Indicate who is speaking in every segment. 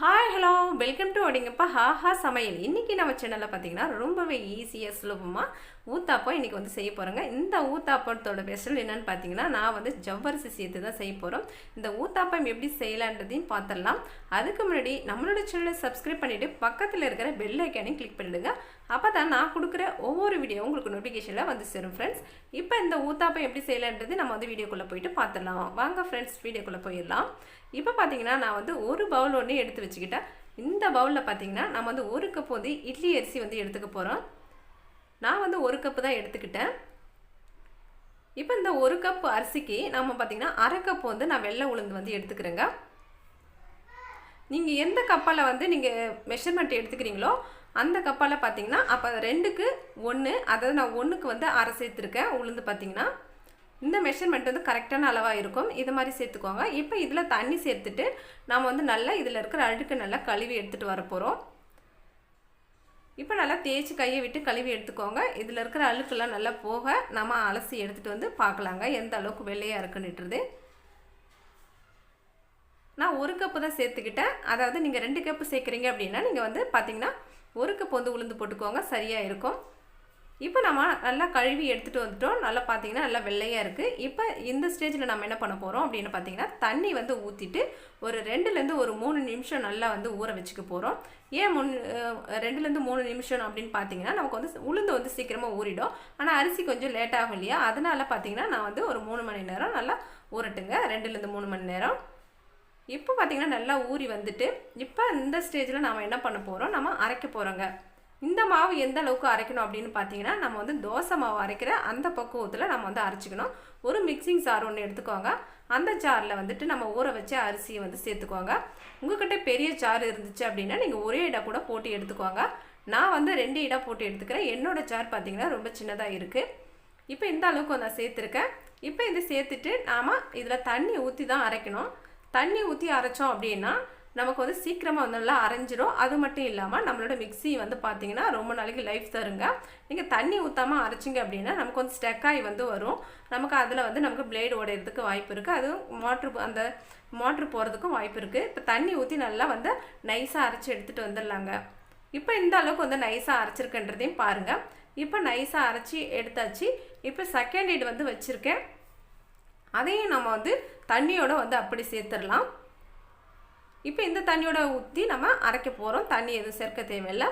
Speaker 1: Hi hello welcome to அப்படிங்கப்பா ஹாஹா சமையல் இன்றைக்கி நம்ம சேனலில் பார்த்தீங்கன்னா ரொம்பவே ஈஸியாக சுலபமாக ஊத்தாப்பம் இன்றைக்கி வந்து செய்ய போகிறோங்க இந்த ஊத்தாப்பத்தோட ஸ்பெஷல் என்னென்னு பார்த்தீங்கன்னா நான் வந்து ஜவ்வரிசி சேர்த்து தான் செய்ய போகிறோம் இந்த ஊத்தாப்பம் எப்படி செய்யலான்றதையும் பார்த்துடலாம் அதுக்கு முன்னாடி நம்மளோட சேனலை சப்ஸ்கிரைப் பண்ணிவிட்டு பக்கத்தில் இருக்கிற பெல் ஐக்கானையும் கிளிக் பண்ணிவிடுங்க அப்போ தான் நான் கொடுக்குற ஒவ்வொரு வீடியோ உங்களுக்கு நோட்டிஃபிகேஷனில் வந்து சேரும் ஃப்ரெண்ட்ஸ் இப்போ இந்த ஊத்தாப்பம் எப்படி செய்யலான்றது நம்ம வந்து வீடியோக்குள்ளே போயிட்டு பார்த்துடலாம் வாங்க ஃப்ரெண்ட்ஸ் வீடியோக்குள்ளே போயிடலாம். இப்போ பார்த்தீங்கன்னா நான் வந்து ஒரு பவுல் ஒன்று எடுத்து வச்சுக்கிட்டேன். இந்த பவுலில் பார்த்தீங்கன்னா நம்ம வந்து ஒரு கப் வந்து இட்லி அரிசி வந்து எடுத்துக்க போகிறோம் நான் வந்து ஒரு கப்பு தான் எடுத்துக்கிட்டேன். இப்போ இந்த ஒரு கப் அரிசிக்கு நம்ம பார்த்தீங்கன்னா அரை கப் வந்து நான் வெள்ளை உளுந்து வந்து எடுத்துக்கிறேங்க. நீங்கள் எந்த கப்பால் வந்து நீங்கள் மெஷர்மெண்ட் எடுத்துக்கிறீங்களோ அந்த கப்பால் பார்த்தீங்கன்னா அப்போ ரெண்டுக்கு ஒன்று அதாவது நான் ஒன்றுக்கு வந்து அரை சேர்த்துருக்கேன் உளுந்து பார்த்தீங்கன்னா இந்த மெஷர்மெண்ட் வந்து கரெக்டான அளவாக இருக்கும். இது மாதிரி சேர்த்துக்கோங்க. இப்போ இதில் தண்ணி சேர்த்துட்டு நம்ம வந்து நல்லா இதில் இருக்கிற அழுக்கு நல்லா கழுவி எடுத்துகிட்டு வர போகிறோம் இப்போ நல்லா தேய்ச்சி கையை விட்டு கழுவி எடுத்துக்கோங்க. இதில் இருக்கிற அழுக்கெல்லாம் நல்லா போக நம்ம அலசி எடுத்துகிட்டு வந்து பார்க்கலாங்க. எந்த அளவுக்கு வெள்ளையாக இருக்குன்னுட்டுருது நான் ஒரு கப்பு தான் சேர்த்துக்கிட்டேன். அதாவது நீங்கள் ரெண்டு கப்பு சேர்க்குறீங்க அப்படின்னா நீங்கள் வந்து பார்த்தீங்கன்னா ஒரு கப் வந்து உளுந்து போட்டுக்கோங்க. சரியாக இருக்கும். இப்போ நம்ம நல்லா கழுவி எடுத்துகிட்டு வந்துட்டோம். நல்லா பார்த்தீங்கன்னா நல்லா வெள்ளையாக இருக்குது இப்போ இந்த ஸ்டேஜில் நம்ம என்ன பண்ண போகிறோம் அப்படின்னு பார்த்தீங்கன்னா தண்ணி வந்து ஊற்றிட்டு ஒரு ரெண்டுலேருந்து ஒரு மூணு நிமிஷம் நல்லா வந்து ஊற வச்சுக்க போகிறோம் ஏன் முன் ரெண்டுலேருந்து மூணு நிமிஷம் அப்படின்னு பார்த்தீங்கன்னா நமக்கு வந்து உளுந்து வந்து சீக்கிரமாக ஊறிடும். ஆனால் அரிசி கொஞ்சம் லேட் ஆகும் இல்லையா? அதனால் பார்த்தீங்கன்னா நான் வந்து ஒரு மூணு மணி நேரம் நல்லா ஊறட்டுங்க. ரெண்டுலேருந்து மூணு மணி நேரம். இப்போ பார்த்தீங்கன்னா நல்லா ஊறி வந்துட்டு இப்போ இந்த ஸ்டேஜில் நாம் என்ன பண்ண போகிறோம் நம்ம அரைக்க போகிறோங்க இந்த மாவு எந்த அளவுக்கு அரைக்கணும் அப்படின்னு பார்த்தீங்கன்னா நம்ம வந்து தோசை மாவு அரைக்கிற அந்த பக்குவத்தில் நம்ம வந்து அரைச்சிக்கணும். ஒரு மிக்சிங் சார் ஒன்று எடுத்துக்கோங்க. அந்த ஜாரில் வந்துட்டு நம்ம ஊற வச்ச அரிசியை வந்து சேர்த்துக்கோங்க. உங்கள்கிட்ட பெரிய ஜார் இருந்துச்சு அப்படின்னா நீங்கள் ஒரே இடம் கூட போட்டு எடுத்துக்கோங்க. நான் வந்து ரெண்டு இடம் போட்டு எடுத்துக்கிறேன். என்னோடய ஜார் பார்த்தீங்கன்னா ரொம்ப சின்னதாக இருக்குது இப்போ இந்த அளவுக்கு நான் சேர்த்துருக்கேன். இப்போ இதை சேர்த்துட்டு நாம் இதில் தண்ணி ஊற்றி தான் அரைக்கணும். தண்ணி ஊற்றி அரைச்சோம் அப்படின்னா நமக்கு வந்து சீக்கிரமாக வந்து நல்லா அரைஞ்சிரும். அது மட்டும் இல்லாமல் நம்மளோட மிக்ஸி வந்து பார்த்திங்கன்னா ரொம்ப நாளைக்கு லைஃப் தருங்க. நீங்கள் தண்ணி ஊற்றாமல் அரைச்சிங்க அப்படின்னா நமக்கு வந்து ஸ்டெக்காகி வந்து வரும். நமக்கு அதில் வந்து நமக்கு பிளேடு உடையிறதுக்கு வாய்ப்பு இருக்குது அதுவும் மோட்ரு அந்த மோட்ரு போகிறதுக்கும் வாய்ப்பு இருக்குது இப்போ தண்ணி ஊற்றி நல்லா வந்து நைஸாக அரைச்சி எடுத்துகிட்டு வந்துடலாங்க. இப்போ இந்த அளவுக்கு வந்து நைஸாக அரைச்சிருக்குன்றதையும் பாருங்கள் இப்போ நைஸாக அரைச்சி எடுத்தாச்சு. இப்போ செகண்ட் எய்டு வந்து வச்சுருக்கேன். அதையும் நம்ம வந்து தண்ணியோட வந்து அப்படி சேர்த்துடலாம். இப்போ இந்த தண்ணியோட ஊற்றி நம்ம அரைக்க போகிறோம் தண்ணி எதுவும் சேர்க்க தேவையில்லை.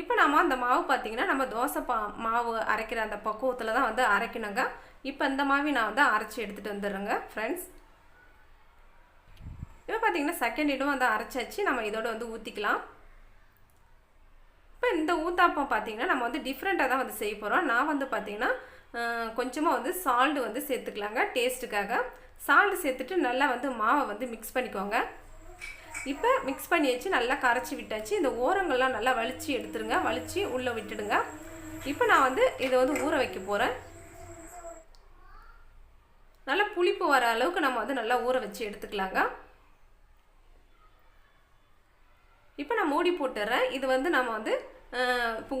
Speaker 1: இப்போ நம்ம அந்த மாவு பார்த்திங்கன்னா நம்ம தோசை பா மாவு அரைக்கிற அந்த பக்குவத்தில் தான் வந்து அரைக்கணுங்க. இப்போ இந்த மாவி நான் வந்து அரைச்சி எடுத்துகிட்டு வந்துடுறேங்க ஃப்ரெண்ட்ஸ் இப்போ பார்த்திங்கன்னா செகண்ட் இடம் வந்து அரைச்சாச்சு. நம்ம இதோட வந்து ஊற்றிக்கலாம் இப்போ இந்த ஊத்தாப்பம் பார்த்திங்கன்னா நம்ம வந்து டிஃப்ரெண்ட்டாக தான் வந்து செய்ய போகிறோம் நான் வந்து பார்த்திங்கன்னா கொஞ்சமாக வந்து சால்ட்டு வந்து சேர்த்துக்கலாங்க டேஸ்ட்டுக்காக சால்ட் சேர்த்துட்டு நல்லா வந்து மாவை வந்து மிக்ஸ் பண்ணிக்கோங்க. இப்போ மிக்ஸ் பண்ணி வச்சு நல்லா கரைச்சி விட்டாச்சு. இந்த ஓரங்கள்லாம் நல்லா வலிச்சு எடுத்துருங்க. வலிச்சு உள்ளே விட்டுடுங்க. இப்போ நான் வந்து இதை வந்து ஊற வைக்க போகிறேன் நல்லா புளிப்பு வர அளவுக்கு நம்ம வந்து நல்லா ஊற வச்சு எடுத்துக்கலாங்க. இப்போ நான் மூடி போட்டுறேன். இது வந்து நம்ம வந்து இப்போ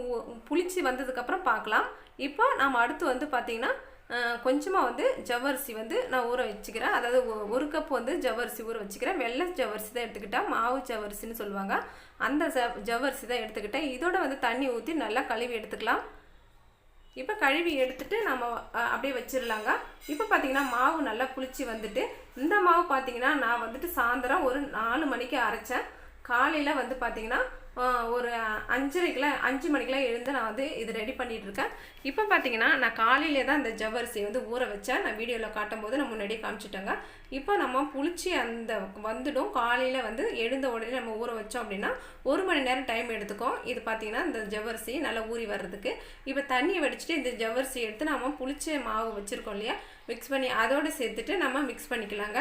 Speaker 1: புளிச்சு வந்ததுக்கப்புறம் பார்க்கலாம். இப்போ நாம் அடுத்து வந்து பார்த்திங்கன்னா கொஞ்சமாக வந்து ஜவ்வரிசி வந்து நான் ஊற வச்சுக்கிறேன். அதாவது ஒரு கப் வந்து ஜவ்வரிசி ஊற வச்சுக்கிறேன். வெள்ளை ஜவ்வரிசி தான் எடுத்துக்கிட்டேன் மாவு ஜவ்வரிசின்னு சொல்லுவாங்க. அந்த ஜ ஜவ்வரிசி தான் எடுத்துக்கிட்டேன். இதோட வந்து தண்ணி ஊற்றி நல்லா கழுவி எடுத்துக்கலாம். இப்போ கழுவி எடுத்துட்டு நம்ம அப்படியே வச்சிடலாங்க இப்போ பார்த்தீங்கன்னா மாவு நல்லா புளிச்சு வந்துட்டு இந்த மாவு பார்த்தீங்கன்னா நான் வந்துட்டு சாயந்தரம் ஒரு நாலு மணிக்கு அரைச்சேன். காலையில் வந்து பார்த்திங்கன்னா ஒரு அஞ்சரைக்கெலாம் அஞ்சு மணிக்கெலாம் எழுந்து நான் வந்து இது ரெடி பண்ணிகிட்ருக்கேன் இப்போ பார்த்தீங்கன்னா நான் காலையிலே தான் இந்த ஜவ்வரிசி வந்து ஊற வச்சேன். நான் வீடியோவில் காட்டும் நான் முன்னாடியே காமிச்சிட்டேங்க. இப்போ நம்ம புளிச்சு அந்த வந்துடும். காலையில் வந்து எழுந்த உடனே நம்ம ஊற வச்சோம் அப்படின்னா ஒரு மணி நேரம் டைம் எடுத்துக்கும். இது பார்த்தீங்கன்னா இந்த ஜவ்வரிசி நல்லா ஊறி வர்றதுக்கு. இப்போ தண்ணியை வடிச்சிட்டு இந்த ஜவ்வரிசி எடுத்து நம்ம புளிச்ச மாவு வச்சுருக்கோம் இல்லையா மிக்ஸ் பண்ணி அதோடு சேர்த்துட்டு நம்ம மிக்ஸ் பண்ணிக்கலாங்க.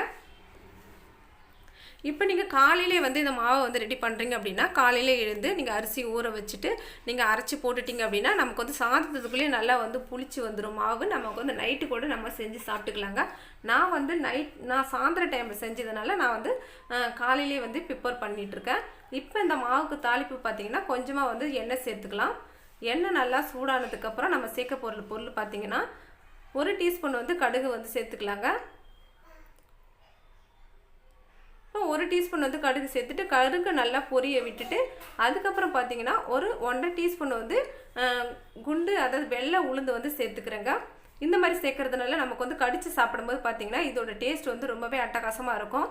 Speaker 1: இப்போ நீங்கள் காலையிலே வந்து இந்த மாவை வந்து ரெடி பண்ணுறீங்க அப்படின்னா காலையிலே எழுந்து நீங்கள் அரிசி ஊற வச்சுட்டு நீங்கள் அரைச்சி போட்டுட்டீங்க அப்படின்னா நமக்கு வந்து சாதத்துக்குள்ளேயே நல்லா வந்து புளிச்சு வந்துடும் மாவு. நமக்கு வந்து நைட்டு கூட நம்ம செஞ்சு சாப்பிட்டுக்கலாங்க. நான் வந்து நைட் நான் சாயந்தர டைமில் செஞ்சதுனால நான் வந்து காலையிலே வந்து ப்ரிப்பேர் பண்ணிகிட்ருக்கேன் இப்போ இந்த மாவுக்கு தாளிப்பு பார்த்திங்கன்னா கொஞ்சமாக வந்து எண்ணெய் சேர்த்துக்கலாம். எண்ணெய் நல்லா சூடானதுக்கப்புறம் நம்ம சேர்க்க பொருள் பொருள் பார்த்திங்கன்னா ஒரு டீஸ்பூன் வந்து கடுகு வந்து சேர்த்துக்கலாங்க இப்போ ஒரு ஒரு டீஸ்பூன் வந்து கடுகு சேர்த்துட்டு கடுகு நல்லா பொரிய விட்டுட்டு அதுக்கப்புறம் பார்த்தீங்கன்னா ஒரு ஒன்றரை டீஸ்பூன் வந்து குண்டு அதாவது வெள்ளை உளுந்து வந்து சேர்த்துக்கிறேங்க. இந்த மாதிரி சேர்க்கறதுனால நமக்கு வந்து கடித்து சாப்பிடும்போது பார்த்தீங்கன்னா இதோட டேஸ்ட் வந்து ரொம்பவே அட்டகாசமாக இருக்கும்.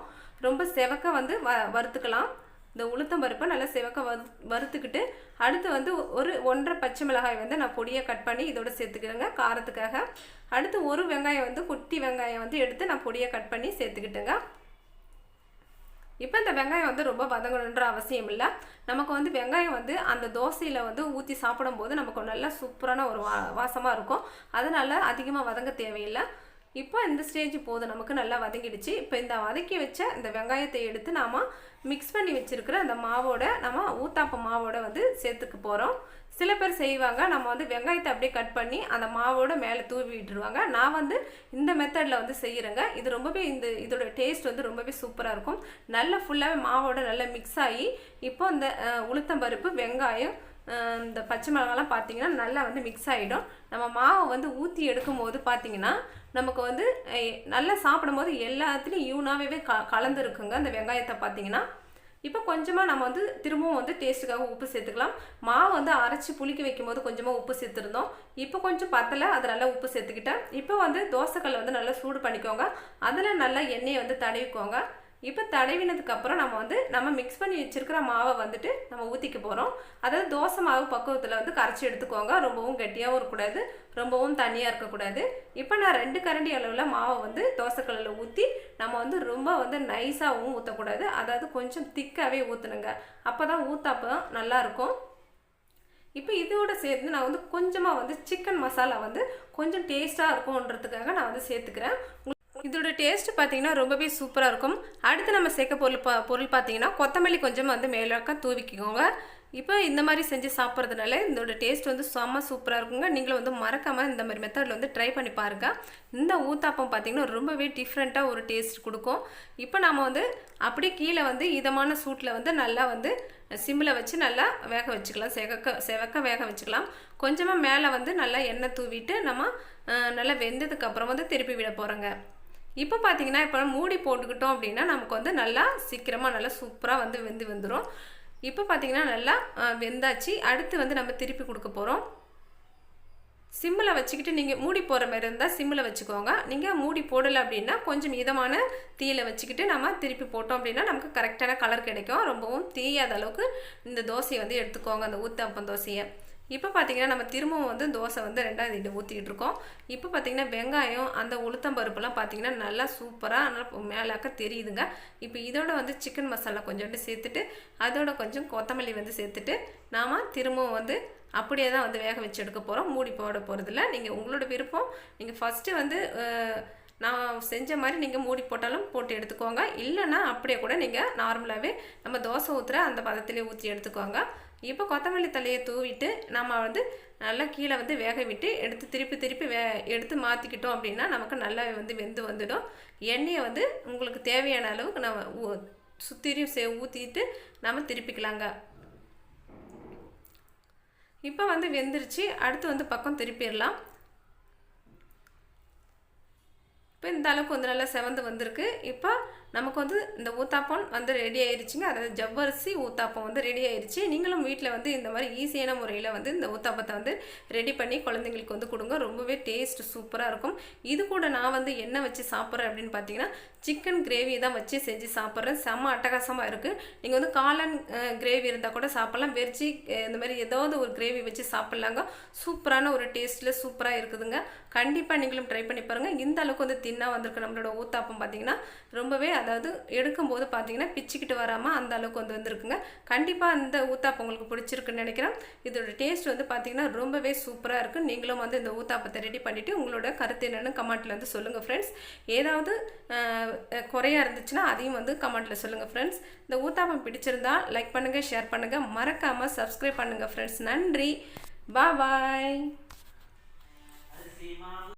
Speaker 1: ரொம்ப செவக்க வந்து வ வறுத்துக்கலாம். இந்த உளுத்தம் பருப்பை நல்லா செவக்க வறு வறுத்துக்கிட்டு அடுத்து வந்து ஒரு ஒன்றரை பச்சை மிளகாய் வந்து நான் பொடியாக கட் பண்ணி இதோட சேர்த்துக்கிறேங்க காரத்துக்காக. அடுத்து ஒரு வெங்காயம் வந்து குட்டி வெங்காயம் வந்து எடுத்து நான் பொடியாக கட் பண்ணி சேர்த்துக்கிட்டேங்க. இப்போ இந்த வெங்காயம் வந்து ரொம்ப வதங்கணுன்ற அவசியம் இல்லை நமக்கு வந்து வெங்காயம் வந்து அந்த தோசையில் வந்து ஊற்றி சாப்பிடும்போது நமக்கு நல்ல சூப்பரான ஒரு வா வாசமாக இருக்கும். அதனால் அதிகமாக வதங்க தேவையில்லை. இப்போ இந்த ஸ்டேஜ் போதும். நமக்கு நல்லா வதங்கிடுச்சு. இப்போ இந்த வதக்கி வச்ச இந்த வெங்காயத்தை எடுத்து நாம் மிக்ஸ் பண்ணி வச்சுருக்கிற அந்த மாவோட நம்ம ஊத்தாப்ப மாவோட வந்து சேர்த்துக்க போகிறோம் சில பேர் செய்வாங்க. நம்ம வந்து வெங்காயத்தை அப்படியே கட் பண்ணி அந்த மாவோட மேலே தூவி விட்டுருவாங்க. நான் வந்து இந்த மெத்தடில் வந்து செய்கிறேங்க இது ரொம்பவே இந்த இதோட டேஸ்ட் வந்து ரொம்பவே சூப்பராக இருக்கும். நல்லா ஃபுல்லாகவே மாவோட நல்லா மிக்ஸ் ஆகி இப்போ இந்த உளுத்தம்பருப்பு வெங்காயம் இந்த பச்சை மிளகாலாம் பார்த்தீங்கன்னா நல்லா வந்து மிக்ஸ் ஆகிடும் நம்ம மாவை வந்து ஊற்றி எடுக்கும்போது பார்த்தீங்கன்னா நமக்கு வந்து நல்லா சாப்பிடும்போது எல்லாத்துலேயும் யூனாகவே க கலந்துருக்குங்க. அந்த வெங்காயத்தை பார்த்தீங்கன்னா இப்போ கொஞ்சமாக நம்ம வந்து திரும்பவும் வந்து டேஸ்ட்டுக்காக உப்பு சேர்த்துக்கலாம். மாவு வந்து அரைச்சி புளிக்க வைக்கும்போது கொஞ்சமாக உப்பு சேர்த்துருந்தோம். இப்போ கொஞ்சம் பத்தலை அது நல்லா உப்பு சேர்த்துக்கிட்டேன். இப்போ வந்து தோசைக்கல் வந்து நல்லா சூடு பண்ணிக்கோங்க. அதில் நல்லா எண்ணெயை வந்து தடவிக்கோங்க. இப்போ தடவினதுக்கு அப்புறம் நம்ம வந்து நம்ம மிக்ஸ் பண்ணி வச்சிருக்கிற மாவை வந்துட்டு நம்ம ஊற்றிக்க போகிறோம் அதாவது தோசை மாவு பக்குவத்தில் வந்து கரைச்சி எடுத்துக்கோங்க. ரொம்பவும் கெட்டியாகவும் இருக்கக்கூடாது. ரொம்பவும் தண்ணியாக இருக்கக்கூடாது. இப்போ நான் ரெண்டு கரண்டி அளவில் மாவை வந்து தோசைக்கல்லில் ஊற்றி நம்ம வந்து ரொம்ப வந்து நைஸாகவும் ஊற்றக்கூடாது அதாவது கொஞ்சம் திக்காகவே ஊற்றணுங்க அப்போ தான் ஊற்றப்போ நல்லாயிருக்கும். இப்போ இதோட சேர்த்து நான் வந்து கொஞ்சமாக வந்து சிக்கன் மசாலா வந்து கொஞ்சம் டேஸ்ட்டாக இருக்கும்ன்றதுக்காக நான் வந்து சேர்த்துக்கிறேன். இதோட டேஸ்ட் பார்த்தீங்கன்னா ரொம்பவே சூப்பராக இருக்கும். அடுத்து நம்ம சேர்க்க பொருள் பா பொருள் பார்த்தீங்கன்னா கொத்தமல்லி கொஞ்சமாக வந்து மேலாக்க தூவிக்கோங்க இப்போ இந்த மாதிரி செஞ்சு சாப்பிட்றதுனால இதோட டேஸ்ட் வந்து செம்ம சூப்பராக இருக்குங்க. நீங்களும் வந்து மறக்காமல் இந்த மாதிரி மெத்தடில் வந்து ட்ரை பண்ணி பாருங்கள் இந்த ஊத்தாப்பம் பார்த்தீங்கன்னா ரொம்பவே டிஃப்ரெண்ட்டாக ஒரு டேஸ்ட் கொடுக்கும். இப்போ நம்ம வந்து அப்படியே கீழே வந்து இதமான சூட்டில் வந்து நல்லா வந்து சிம்மில் வச்சு நல்லா வேக வச்சுக்கலாம். செவக்க செவக்க வேக வச்சுக்கலாம். கொஞ்சமாக மேலே வந்து நல்லா எண்ணெய் தூவிட்டு நம்ம நல்லா வெந்ததுக்கப்புறம் வந்து திருப்பி விட போகிறோங்க இப்போ பார்த்தீங்கன்னா இப்போ மூடி போட்டுக்கிட்டோம் அப்படின்னா நமக்கு வந்து நல்லா சீக்கிரமாக நல்லா சூப்பராக வந்து வெந்து வந்துடும் இப்போ பார்த்தீங்கன்னா நல்லா வெந்தாச்சு. அடுத்து வந்து நம்ம திருப்பி கொடுக்க போகிறோம் சிம்மில் வச்சுக்கிட்டு நீங்கள் மூடி போகிற மாதிரி இருந்தால் சிம்மில் வச்சுக்கோங்க. நீங்கள் மூடி போடலை அப்படின்னா கொஞ்சம் மிதமான தீயில் வச்சுக்கிட்டு நம்ம திருப்பி போட்டோம் அப்படின்னா நமக்கு கரெக்டான கலர் கிடைக்கும். ரொம்பவும் தீயாத அளவுக்கு இந்த தோசையை வந்து எடுத்துக்கோங்க அந்த ஊத்தப்பம் தோசையை. இப்போ பார்த்தீங்கன்னா நம்ம திரும்பவும் வந்து தோசை வந்து ரெண்டாவது இட்டு ஊற்றிக்கிட்டு இருக்கோம். இப்போ பார்த்தீங்கன்னா வெங்காயம் அந்த உளுத்தம் பருப்புலாம் பார்த்தீங்கன்னா நல்லா சூப்பராக நல்லா மேலாக்க தெரியுதுங்க. இப்போ இதோட வந்து சிக்கன் மசாலா கொஞ்சோண்டு சேர்த்துட்டு அதோட கொஞ்சம் கொத்தமல்லி வந்து சேர்த்துட்டு நாம் திரும்பவும் வந்து அப்படியே தான் வந்து வேக வச்சு எடுக்க போகிறோம் மூடி போட போகிறதில்ல நீங்கள் உங்களோட விருப்பம். நீங்கள் ஃபஸ்ட்டு வந்து நான் செஞ்ச மாதிரி நீங்கள் மூடி போட்டாலும் போட்டு எடுத்துக்கோங்க. இல்லைன்னா அப்படியே கூட நீங்கள் நார்மலாகவே நம்ம தோசை ஊற்றுற அந்த பதத்திலே ஊற்றி எடுத்துக்கோங்க. இப்போ கொத்தமல்லி தலையை தூவிட்டு நம்ம வந்து நல்லா கீழே வந்து வேக விட்டு எடுத்து திருப்பி திருப்பி வே எடுத்து மாற்றிக்கிட்டோம் அப்படின்னா நமக்கு நல்லா வந்து வெந்து வந்துடும். எண்ணெயை வந்து உங்களுக்கு தேவையான அளவுக்கு நம்ம ஊ- சுத்திரியும் சே ஊற்றிட்டு நம்ம திருப்பிக்கலாங்க. இப்போ வந்து வெந்துருச்சு. அடுத்து வந்து பக்கம் திருப்பிடலாம். இப்போ இந்த அளவுக்கு வந்து நல்லா செவந்து வந்திருக்கு. இப்போ நமக்கு வந்து இந்த ஊத்தாப்பம் வந்து ரெடி ஆயிருச்சுங்க. அதாவது ஜவ்வரிசி ஊத்தாப்பம் வந்து ரெடி ஆயிருச்சு. நீங்களும் வீட்டில் வந்து இந்த மாதிரி ஈஸியான முறையில் வந்து இந்த ஊத்தாப்பத்தை வந்து ரெடி பண்ணி குழந்தைங்களுக்கு வந்து கொடுங்க. ரொம்பவே டேஸ்ட் சூப்பராக இருக்கும். இது கூட நான் வந்து என்ன வச்சு சாப்பிட்றேன் அப்படின்னு பார்த்தீங்கன்னா சிக்கன் கிரேவி தான் வச்சு செஞ்சு சாப்பிட்றேன். செம்ம அட்டகாசமாக இருக்குது நீங்கள் வந்து காளான் கிரேவி இருந்தால் கூட சாப்பிட்லாம். வெஜ்ஜி இந்த மாதிரி ஏதாவது ஒரு கிரேவி வச்சு சாப்பிட்லாங்க. சூப்பரான ஒரு டேஸ்ட்டில் சூப்பராக இருக்குதுங்க. கண்டிப்பாக நீங்களும் ட்ரை பண்ணி பாருங்கள் இந்த அளவுக்கு வந்து தின்னாக வந்திருக்கு நம்மளோட ஊத்தாப்பம் பார்த்தீங்கன்னா ரொம்பவே அதாவது எடுக்கும்போது பார்த்தீங்கன்னா பிச்சுக்கிட்டு வராமல் அந்த அளவுக்கு வந்து வந்திருக்குங்க. கண்டிப்பாக அந்த ஊத்தாப்பம் உங்களுக்கு பிடிச்சிருக்குன்னு நினைக்கிறேன். இதோட டேஸ்ட் வந்து பார்த்தீங்கன்னா ரொம்பவே சூப்பராக இருக்குது நீங்களும் வந்து இந்த ஊத்தாப்பத்தை ரெடி பண்ணிவிட்டு உங்களோட கருத்து என்னென்னு கமெண்ட்டில் வந்து சொல்லுங்கள் ஃப்ரெண்ட்ஸ் ஏதாவது குறையாக குறையா இருந்துச்சுன்னா அதையும் வந்து கமெண்ட்டில் சொல்லுங்கள் ஃப்ரெண்ட்ஸ் இந்த ஊத்தாப்பம் பிடிச்சிருந்தா லைக் பண்ணுங்கள் ஷேர் பண்ணுங்கள் மறக்காமல் சப்ஸ்கிரைப் பண்ணுங்கள் ஃப்ரெண்ட்ஸ் நன்றி. பா பாய்